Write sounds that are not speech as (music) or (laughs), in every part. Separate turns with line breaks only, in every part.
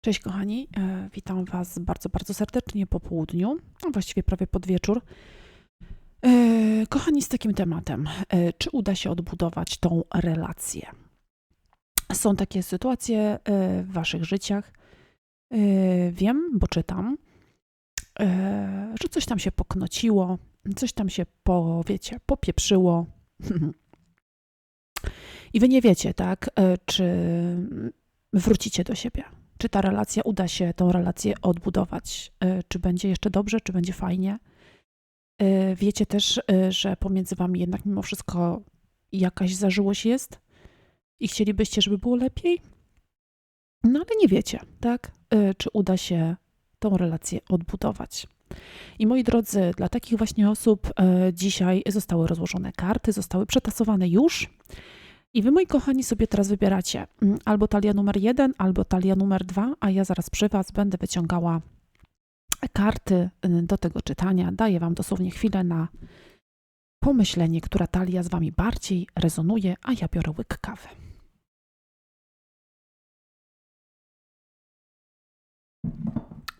Cześć kochani, e, witam Was bardzo, bardzo serdecznie po południu, a właściwie prawie pod wieczór. E, Kochani, z takim tematem, e, czy uda się odbudować tą relację? Są takie sytuacje w Waszych życiach. Wiem, bo czytam, że coś tam się poknociło, coś tam się, po, wiecie, popieprzyło. (laughs) I Wy nie wiecie, tak, czy wrócicie do siebie czy ta relacja uda się tą relację odbudować, y, czy będzie jeszcze dobrze, czy będzie fajnie. Y, Wiecie też, y, że pomiędzy wami jednak mimo wszystko jakaś zażyłość jest i chcielibyście, żeby było lepiej, no ale nie wiecie, tak? Czy uda się tą relację odbudować. I moi drodzy, dla takich właśnie osób dzisiaj zostały rozłożone karty, zostały przetasowane już. I wy, moi kochani, sobie teraz wybieracie mm, albo talia numer jeden, albo talia numer dwa, a ja zaraz przy was będę wyciągała karty y, do tego czytania. Daję wam dosłownie chwilę na pomyślenie, która talia z wami bardziej rezonuje, a ja biorę łyk kawy.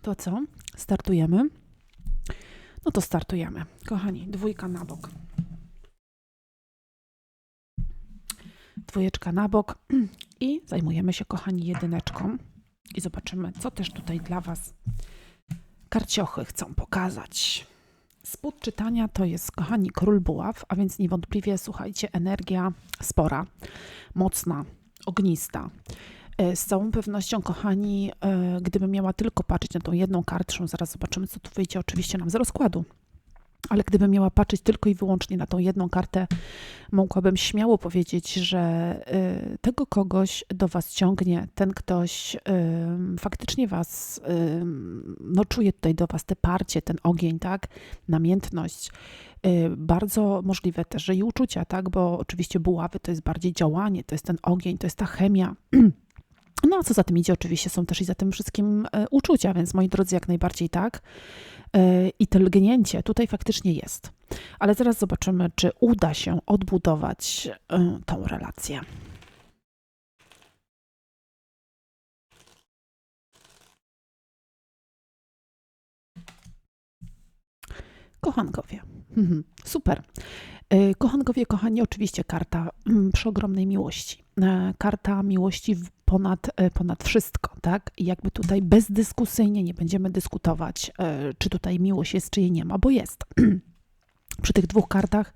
To co? Startujemy? No to startujemy. Kochani, dwójka na bok. Dwójeczka na bok (clears throat) i zajmujemy się, kochani, jedyneczką i zobaczymy, co też tutaj dla Was karciochy chcą pokazać. Spód czytania to jest, kochani, król buław, a więc niewątpliwie, słuchajcie, energia spora, mocna, ognista. E, Z całą pewnością, kochani, e, gdybym miała tylko patrzeć na tą jedną kartę, zaraz zobaczymy, co tu wyjdzie oczywiście nam z rozkładu, ale gdybym miała patrzeć tylko i wyłącznie na tą jedną kartę, mogłabym śmiało powiedzieć, że y, tego kogoś do Was ciągnie, ten ktoś y, faktycznie Was, y, no czuje tutaj do Was te parcie, ten ogień, tak, namiętność. Bardzo możliwe też, że i uczucia, tak, bo oczywiście buławy to jest bardziej działanie, to jest ten ogień, to jest ta chemia. (clears throat) No a co za tym idzie, oczywiście są też i za tym wszystkim uczucia, więc moi drodzy, jak najbardziej tak. E, I to lgnięcie tutaj faktycznie jest. Ale zaraz zobaczymy, czy uda się odbudować e, tą relację. Kochankowie. Mhm, Super. E, Kochankowie, kochani, oczywiście karta mm, przeogromnej miłości. Karta miłości w- ponad, e, ponad wszystko, tak? I jakby tutaj bezdyskusyjnie nie będziemy dyskutować, e, czy tutaj miłość jest, czy jej nie ma, bo jest. (clears throat) Przy tych dwóch kartach,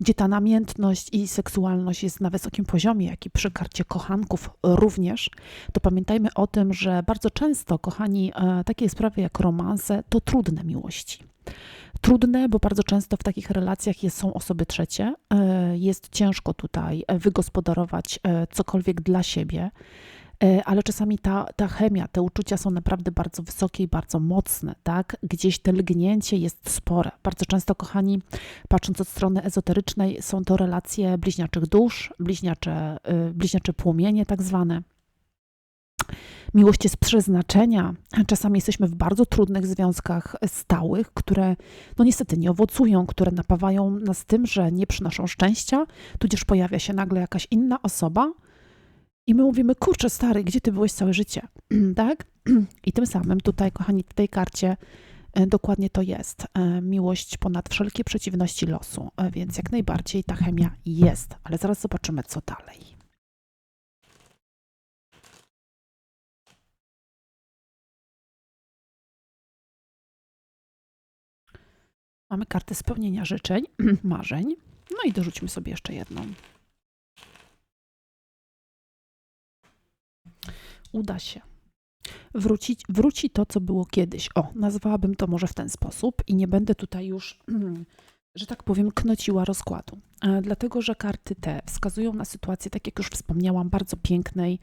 gdzie ta namiętność i seksualność jest na wysokim poziomie, jak i przy karcie kochanków również, to pamiętajmy o tym, że bardzo często, kochani, e, takie sprawy jak romanse to trudne miłości. Trudne, bo bardzo często w takich relacjach jest, są osoby trzecie. e, Jest ciężko tutaj wygospodarować e, cokolwiek dla siebie, ale czasami ta, ta chemia, te uczucia są naprawdę bardzo wysokie i bardzo mocne, tak? Gdzieś te lgnięcie jest spore. Bardzo często, kochani, patrząc od strony ezoterycznej, są to relacje bliźniaczych dusz, bliźniacze, e, bliźniacze płomienie tak zwane. Miłość jest przeznaczenia. Czasami jesteśmy w bardzo trudnych związkach stałych, które no niestety nie owocują, które napawają nas tym, że nie przynoszą szczęścia, tudzież pojawia się nagle jakaś inna osoba i my mówimy, kurczę stary, gdzie ty byłeś całe życie, (clears throat) tak? (clears throat) I tym samym tutaj, kochani, w tej karcie e, dokładnie to jest. E, Miłość ponad wszelkie przeciwności losu, E, więc jak najbardziej ta chemia jest, ale zaraz zobaczymy, co dalej. Mamy kartę spełnienia życzeń, (clears throat) marzeń. No i dorzućmy sobie jeszcze jedną. Uda się. Wrócić, wróci to, co było kiedyś. O, nazwałabym to może w ten sposób i nie będę tutaj już, że tak powiem, knociła rozkładu. E, Dlatego, że karty te wskazują na sytuację, tak jak już wspomniałam, bardzo pięknej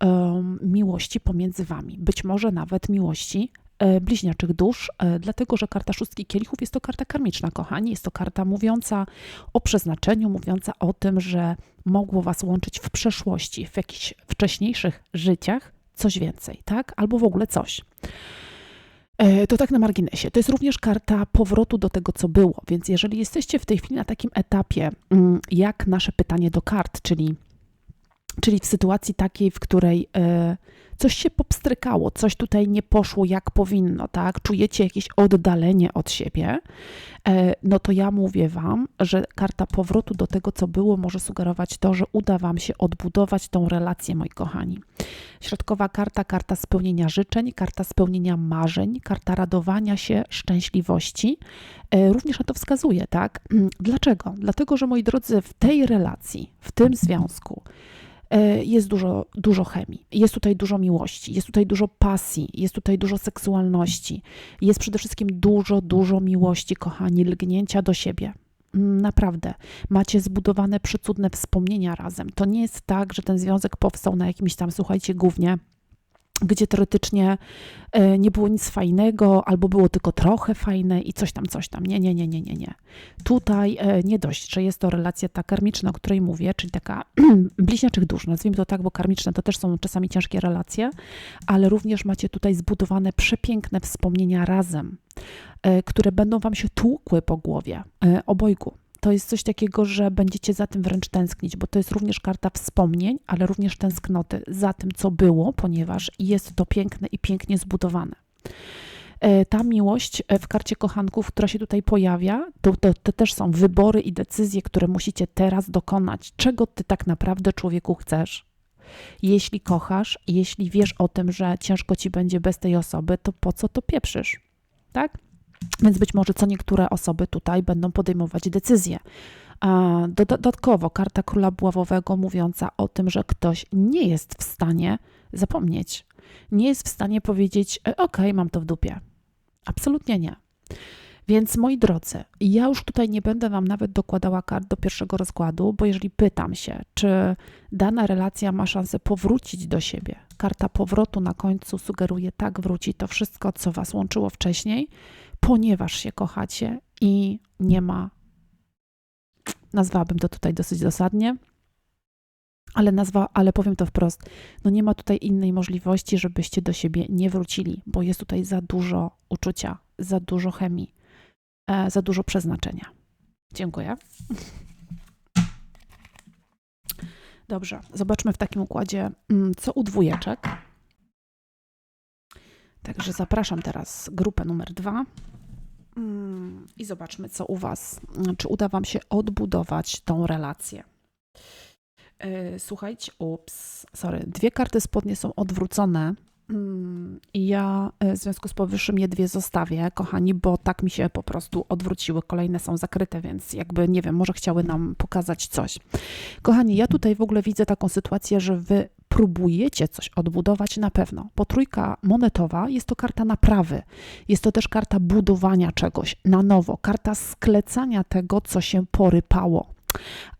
em, miłości pomiędzy wami. Być może nawet miłości bliźniaczych dusz, e, dlatego że karta szóstki kielichów jest to karta karmiczna, kochani. Jest to karta mówiąca o przeznaczeniu, mówiąca o tym, że mogło was łączyć w przeszłości, w jakichś wcześniejszych życiach coś więcej, tak? Albo w ogóle coś. E, To tak na marginesie. To jest również karta powrotu do tego, co było. Więc jeżeli jesteście w tej chwili na takim etapie, mm, jak nasze pytanie do kart, czyli Czyli w sytuacji takiej, w której e, coś się popstrykało, coś tutaj nie poszło jak powinno, tak? Czujecie jakieś oddalenie od siebie, e, no to ja mówię Wam, że karta powrotu do tego, co było, może sugerować to, że uda Wam się odbudować tą relację, moi kochani. Środkowa karta, karta spełnienia życzeń, karta spełnienia marzeń, karta radowania się, szczęśliwości. E, Również na to wskazuje, tak? Dlaczego? Dlatego, że moi drodzy, w tej relacji, w tym związku, jest dużo, dużo chemii, jest tutaj dużo miłości, jest tutaj dużo pasji, jest tutaj dużo seksualności, jest przede wszystkim dużo, dużo miłości, kochani, lgnięcia do siebie. Mm, Naprawdę, macie zbudowane przecudne wspomnienia razem. To nie jest tak, że ten związek powstał na jakimś tam, słuchajcie, głównie gdzie teoretycznie e, nie było nic fajnego, albo było tylko trochę fajne i coś tam, coś tam. Nie, nie, nie, nie, nie, nie. Tutaj e, nie dość, że jest to relacja ta karmiczna, o której mówię, czyli taka (clears throat) bliźniaczych dusz, nazwijmy to tak, bo karmiczne to też są czasami ciężkie relacje, ale również macie tutaj zbudowane przepiękne wspomnienia razem, e, które będą wam się tłukły po głowie, obojgu. To jest coś takiego, że będziecie za tym wręcz tęsknić, bo to jest również karta wspomnień, ale również tęsknoty za tym, co było, ponieważ jest to piękne i pięknie zbudowane. E, Ta miłość e, w karcie kochanków, która się tutaj pojawia, to, to, to też są wybory i decyzje, które musicie teraz dokonać. Czego ty tak naprawdę człowieku chcesz? Jeśli kochasz, jeśli wiesz o tym, że ciężko ci będzie bez tej osoby, to po co to pieprzysz? Tak? Więc być może co niektóre osoby tutaj będą podejmować decyzje. Dodatkowo karta króla buławowego mówiąca o tym, że ktoś nie jest w stanie zapomnieć, nie jest w stanie powiedzieć: "E, OK, mam to w dupie. Absolutnie nie. Więc moi drodzy, ja już tutaj nie będę Wam nawet dokładała kart do pierwszego rozkładu, bo jeżeli pytam się, czy dana relacja ma szansę powrócić do siebie, karta powrotu na końcu sugeruje tak, wróci to wszystko, co Was łączyło wcześniej, ponieważ się kochacie i nie ma, nazwałabym to tutaj dosyć dosadnie, ale, nazwa, ale powiem to wprost, no nie ma tutaj innej możliwości, żebyście do siebie nie wrócili, bo jest tutaj za dużo uczucia, za dużo chemii, e, za dużo przeznaczenia. Dziękuję. Dobrze, zobaczmy w takim układzie, mm, co u dwójeczek. Także zapraszam teraz grupę numer dwa. Mm, I zobaczmy, co u Was. Czy uda Wam się odbudować tą relację? Yy, Słuchajcie, ups, sorry, dwie karty spodnie są odwrócone. Ja y, w związku z powyższym je dwie zostawię, kochani, bo tak mi się po prostu odwróciły. Kolejne są zakryte, więc jakby nie wiem, może chciały nam pokazać coś. Kochani, ja tutaj w ogóle widzę taką sytuację, że wy próbujecie coś odbudować na pewno. Bo trójka monetowa jest to karta naprawy. Jest to też karta budowania czegoś na nowo, karta sklecania tego, co się porypało.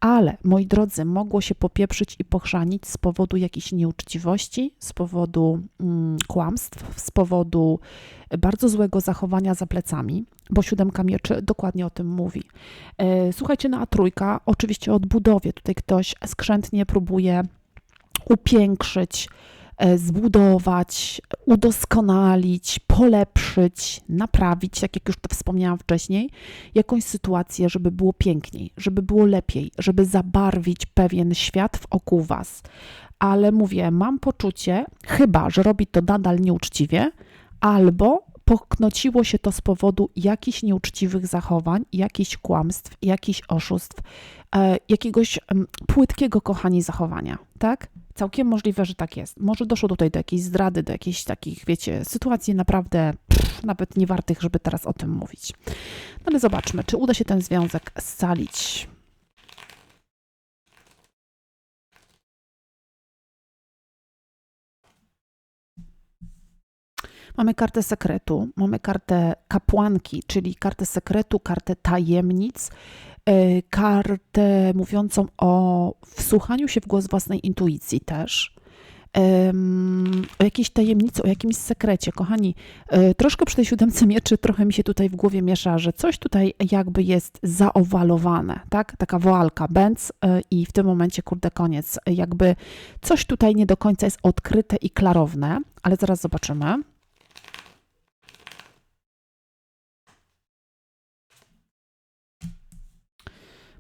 Ale, moi drodzy, mogło się popieprzyć i pochrzanić z powodu jakiejś nieuczciwości, z powodu mm, kłamstw, z powodu bardzo złego zachowania za plecami, bo siódemka mieczy dokładnie o tym mówi. E, Słuchajcie, no a trójka, oczywiście o odbudowie. Tutaj ktoś skrzętnie próbuje upiększyć, e, zbudować, udoskonalić, polepszyć, naprawić, tak jak już to wspomniałam wcześniej, jakąś sytuację, żeby było piękniej, żeby było lepiej, żeby zabarwić pewien świat wokół Was. Ale mówię, mam poczucie, chyba, że robi to nadal nieuczciwie, albo poknociło się to z powodu jakichś nieuczciwych zachowań, jakichś kłamstw, jakichś oszustw, e, jakiegoś em, płytkiego, kochani, zachowania, tak? Całkiem możliwe, że tak jest. Może doszło tutaj do jakiejś zdrady, do jakichś takich, wiecie, sytuacji naprawdę pff, nawet nie wartych, żeby teraz o tym mówić. No ale zobaczmy, czy uda się ten związek scalić. Mamy kartę sekretu, mamy kartę kapłanki, czyli kartę sekretu, kartę tajemnic, kartę mówiącą o wsłuchaniu się w głos własnej intuicji też. O jakiejś tajemnicy, o jakimś sekrecie. Kochani, e, troszkę przy tej siódemce mieczy trochę mi się tutaj w głowie miesza, że coś tutaj jakby jest zaowalowane, tak? Taka woalka, bęc e, i w tym momencie, kurde, koniec. Jakby coś tutaj nie do końca jest odkryte i klarowne, ale zaraz zobaczymy.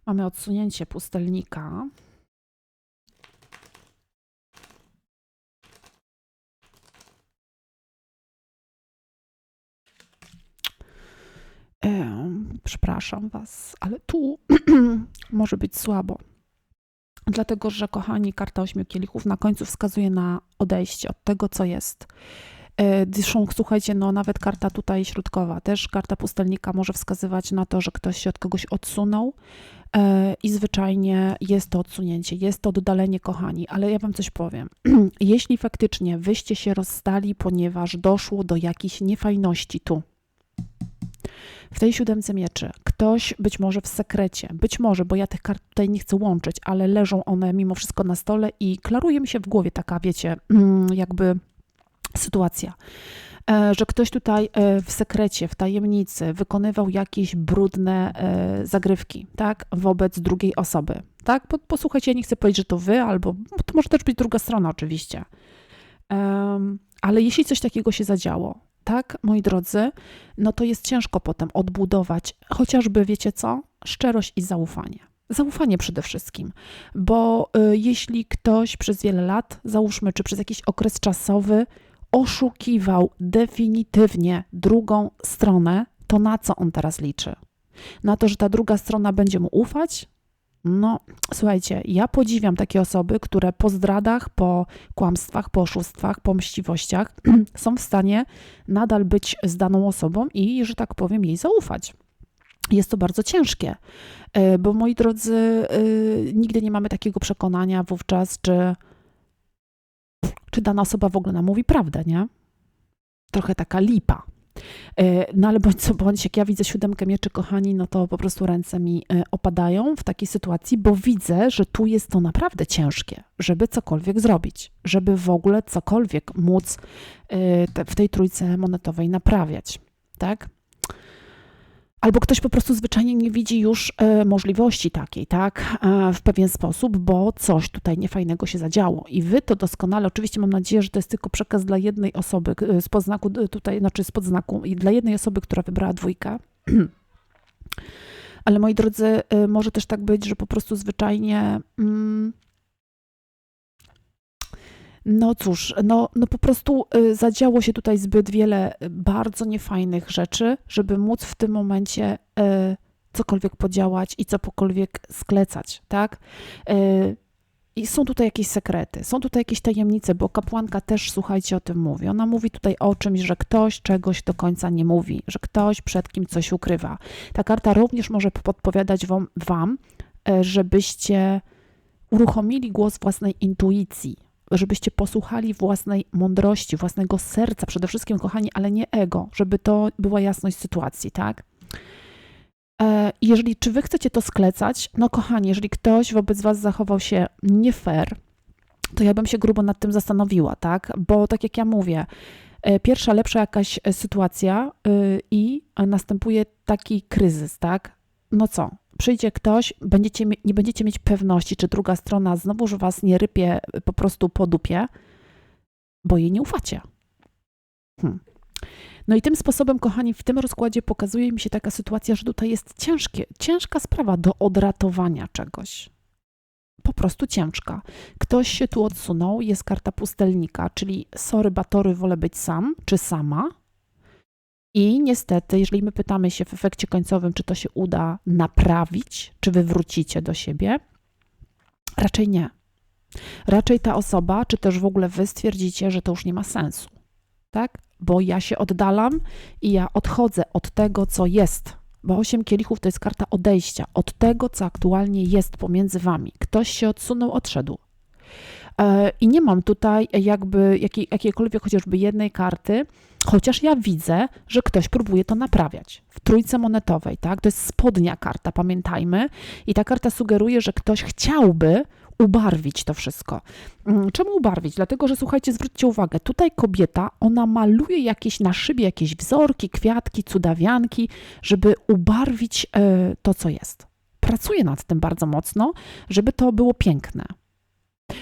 Mamy odsunięcie pustelnika. przepraszam Was, ale tu (clears throat) może być słabo. Dlatego, że kochani, karta ośmiu kielichów na końcu wskazuje na odejście od tego, co jest. E, Zresztą, słuchajcie, no nawet karta tutaj środkowa, też karta pustelnika może wskazywać na to, że ktoś się od kogoś odsunął e, i zwyczajnie jest to odsunięcie, jest to oddalenie, kochani. Ale ja Wam coś powiem. (clears throat) Jeśli faktycznie wyście się rozstali, ponieważ doszło do jakichś niefajności tu, w tej siódemce mieczy ktoś być może w sekrecie, być może, bo ja tych kart tutaj nie chcę łączyć, ale leżą one mimo wszystko na stole i klaruje mi się w głowie taka, wiecie, (clears throat) jakby sytuacja, e, że ktoś tutaj e, w sekrecie, w tajemnicy wykonywał jakieś brudne e, zagrywki, tak, wobec drugiej osoby, tak, posłuchajcie, ja nie chcę powiedzieć, że to wy, albo bo to może też być druga strona oczywiście, ale jeśli coś takiego się zadziało, tak, moi drodzy, no to jest ciężko potem odbudować chociażby, wiecie co, szczerość i zaufanie. Zaufanie przede wszystkim, bo jeśli ktoś przez wiele lat, załóżmy, czy przez jakiś okres czasowy, oszukiwał definitywnie drugą stronę, to na co on teraz liczy? Na to, że ta druga strona będzie mu ufać? No, słuchajcie, ja podziwiam takie osoby, które po zdradach, po kłamstwach, po oszustwach, po mściwościach (clears throat) są w stanie nadal być z daną osobą i, że tak powiem, jej zaufać. Jest to bardzo ciężkie, e, bo moi drodzy, e, nigdy nie mamy takiego przekonania wówczas, czy, czy dana osoba w ogóle nam mówi prawdę, nie? Trochę taka lipa. E, No ale bądź co bądź, jak ja widzę siódemkę mieczy, kochani, no to po prostu ręce mi e, opadają w takiej sytuacji, bo widzę, że tu jest to naprawdę ciężkie, żeby cokolwiek zrobić, żeby w ogóle cokolwiek móc e, w tej trójce monetowej naprawiać, tak? Albo ktoś po prostu zwyczajnie nie widzi już e, możliwości takiej, tak, e, w pewien sposób, bo coś tutaj niefajnego się zadziało. I wy to doskonale, oczywiście mam nadzieję, że to jest tylko przekaz dla jednej osoby z podznaku e, tutaj, znaczy z podznaku, i dla jednej osoby, która wybrała dwójkę. (clears throat) Ale moi drodzy, e, może też tak być, że po prostu zwyczajnie. Mm, no cóż, no, no po prostu y, zadziało się tutaj zbyt wiele y, bardzo niefajnych rzeczy, żeby móc w tym momencie y, cokolwiek podziałać i cokolwiek sklecać, tak? I są tutaj jakieś sekrety, są tutaj jakieś tajemnice, bo kapłanka też, słuchajcie, o tym mówi. Ona mówi tutaj o czymś, że ktoś czegoś do końca nie mówi, że ktoś przed kim coś ukrywa. Ta karta również może podpowiadać wam, wam żebyście uruchomili głos własnej intuicji, żebyście posłuchali własnej mądrości, własnego serca, przede wszystkim, kochani, ale nie ego, żeby to była jasność sytuacji, tak? E, Jeżeli, czy wy chcecie to sklecać, no kochani, jeżeli ktoś wobec was zachował się nie fair, to ja bym się grubo nad tym zastanowiła, tak? Bo tak jak ja mówię, e, pierwsza lepsza jakaś e, sytuacja y, i następuje taki kryzys, tak? No co? Przyjdzie ktoś, będziecie, nie będziecie mieć pewności, czy druga strona znowuż was nie rypie po prostu po dupie, bo jej nie ufacie. Hmm. No i tym sposobem, kochani, w tym rozkładzie pokazuje mi się taka sytuacja, że tutaj jest ciężkie, ciężka sprawa do odratowania czegoś. Po prostu ciężka. Ktoś się tu odsunął, jest karta pustelnika, czyli sorry, batory, wolę być sam czy sama. I niestety, jeżeli my pytamy się w efekcie końcowym, czy to się uda naprawić, czy wy wrócicie do siebie, raczej nie. Raczej ta osoba, czy też w ogóle wy stwierdzicie, że to już nie ma sensu. Tak? Bo ja się oddalam i ja odchodzę od tego, co jest. Bo osiem kielichów to jest karta odejścia od tego, co aktualnie jest pomiędzy wami. Ktoś się odsunął, odszedł. E, I nie mam tutaj jakby jakiej, jakiejkolwiek chociażby jednej karty, chociaż ja widzę, że ktoś próbuje to naprawiać. W trójce monetowej, tak? To jest spodnia karta, pamiętajmy. I ta karta sugeruje, że ktoś chciałby ubarwić to wszystko. Mm, Czemu ubarwić? Dlatego, że słuchajcie, zwróćcie uwagę, tutaj kobieta, ona maluje jakieś na szybie jakieś wzorki, kwiatki, cudawianki, żeby ubarwić e, to, co jest. Pracuje nad tym bardzo mocno, żeby to było piękne.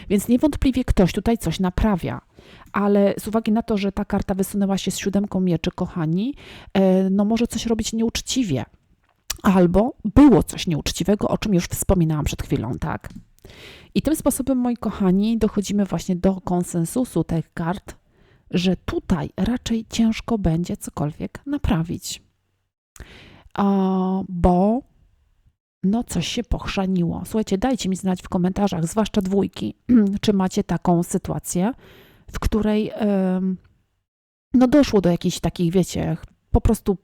Więc niewątpliwie ktoś tutaj coś naprawia. Ale z uwagi na to, że ta karta wysunęła się z siódemką mieczy, kochani, e, no może coś robić nieuczciwie. Albo było coś nieuczciwego, o czym już wspominałam przed chwilą, tak? I tym sposobem, moi kochani, dochodzimy właśnie do konsensusu tych kart, że tutaj raczej ciężko będzie cokolwiek naprawić. a, bo no coś się pochrzaniło. Słuchajcie, dajcie mi znać w komentarzach, zwłaszcza dwójki, (clears throat) czy macie taką sytuację, w której no doszło do jakichś takich, wiecie, po prostu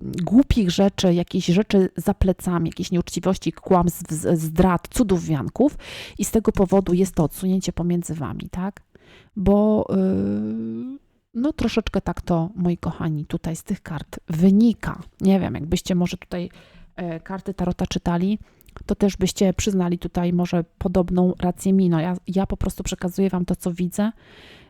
głupich rzeczy, jakichś rzeczy za plecami, jakiejś nieuczciwości, kłamstw, zdrad, cudów wianków i z tego powodu jest to odsunięcie pomiędzy wami, tak? Bo yy, no troszeczkę tak to, moi kochani, tutaj z tych kart wynika. Nie wiem, jakbyście może tutaj e, karty Tarota czytali, to też byście przyznali tutaj może podobną rację mi. No ja, ja po prostu przekazuję wam to, co widzę.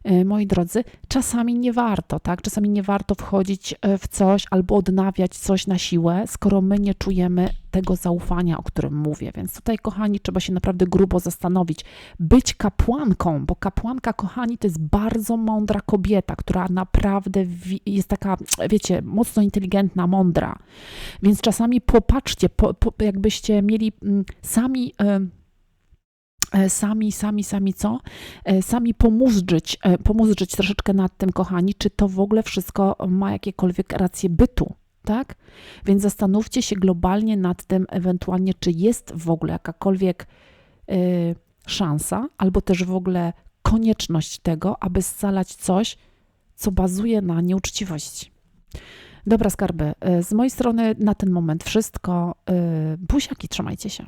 E, Moi drodzy, czasami nie warto, tak? Czasami nie warto wchodzić e, w coś albo odnawiać coś na siłę, skoro my nie czujemy tego zaufania, o którym mówię. Więc tutaj, kochani, trzeba się naprawdę grubo zastanowić. Być kapłanką, bo kapłanka, kochani, to jest bardzo mądra kobieta, która naprawdę jest taka, wiecie, mocno inteligentna, mądra. Więc czasami popatrzcie, po, po, jakbyście mieli mm, sami. e, Sami, sami, sami co? E, Sami pomóżdżyć, e, pomóżdżyć troszeczkę nad tym, kochani, czy to w ogóle wszystko ma jakiekolwiek rację bytu, tak? Więc zastanówcie się globalnie nad tym, ewentualnie, czy jest w ogóle jakakolwiek e, szansa, albo też w ogóle konieczność tego, aby scalać coś, co bazuje na nieuczciwości. Dobra, skarby. e, Z mojej strony na ten moment wszystko. E, Buziaki, trzymajcie się.